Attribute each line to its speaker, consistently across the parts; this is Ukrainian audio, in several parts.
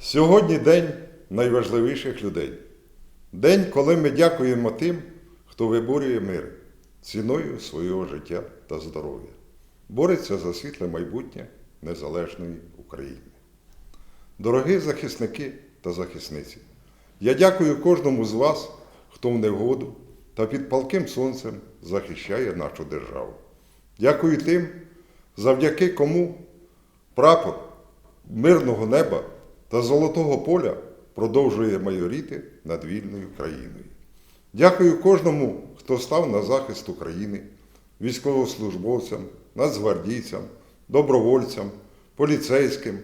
Speaker 1: Сьогодні день найважливіших людей. День, коли ми дякуємо тим, хто виборює мир ціною свого життя та здоров'я, бореться за світле майбутнє незалежної України. Дорогі захисники та захисниці, я дякую кожному з вас, хто в негоду та під палким сонцем захищає нашу державу. Дякую тим, завдяки кому прапор мирного неба та золотого поля продовжує майоріти над вільною країною. Дякую кожному, хто став на захист України, військовослужбовцям, нацгвардійцям, добровольцям, поліцейським.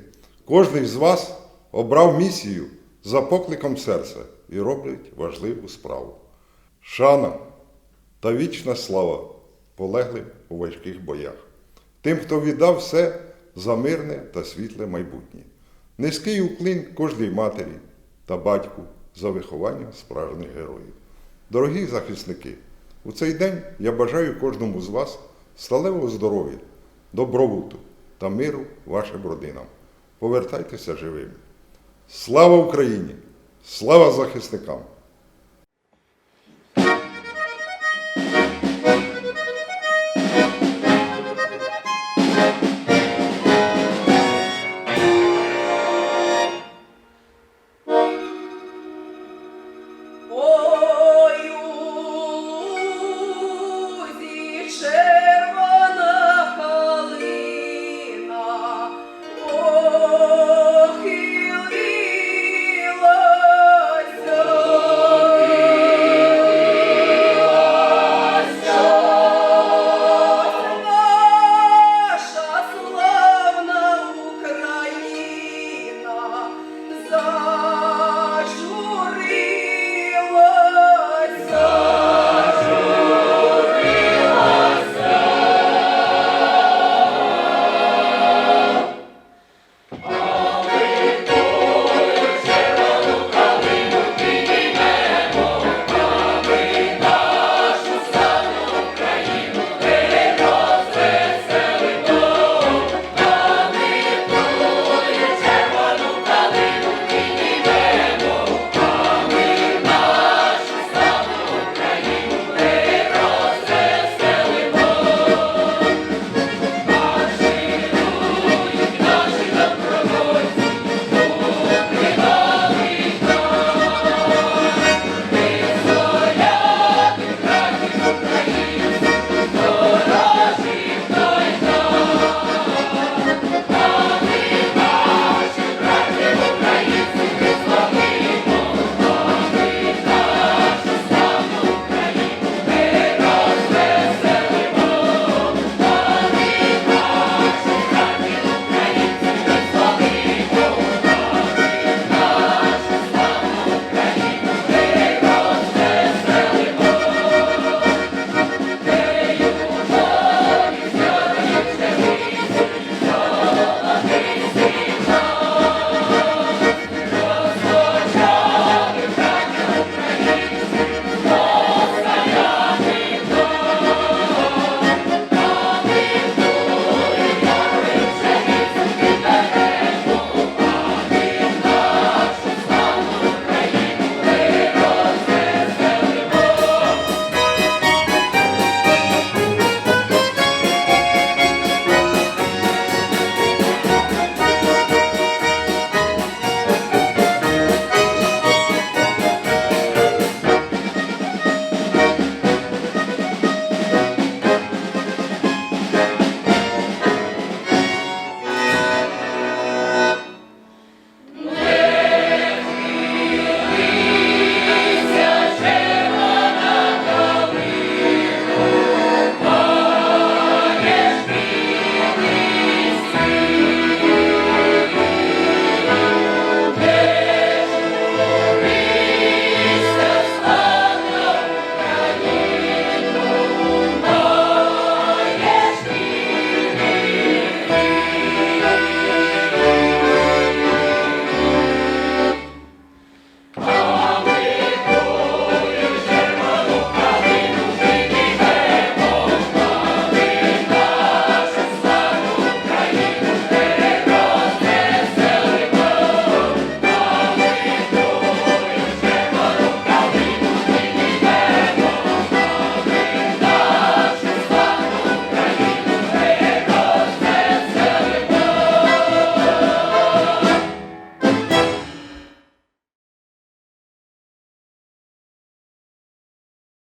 Speaker 1: Кожний з вас обрав місію за покликом серця і роблять важливу справу. Шана та вічна слава полеглим у важких боях, тим, хто віддав все за мирне та світле майбутнє. Низький уклін кожній матері та батьку за виховання справжніх героїв. Дорогі захисники, у цей день я бажаю кожному з вас сталевого здоров'я, добробуту та миру вашим родинам. Повертайтеся живими. Слава Україні! Слава захисникам! amor.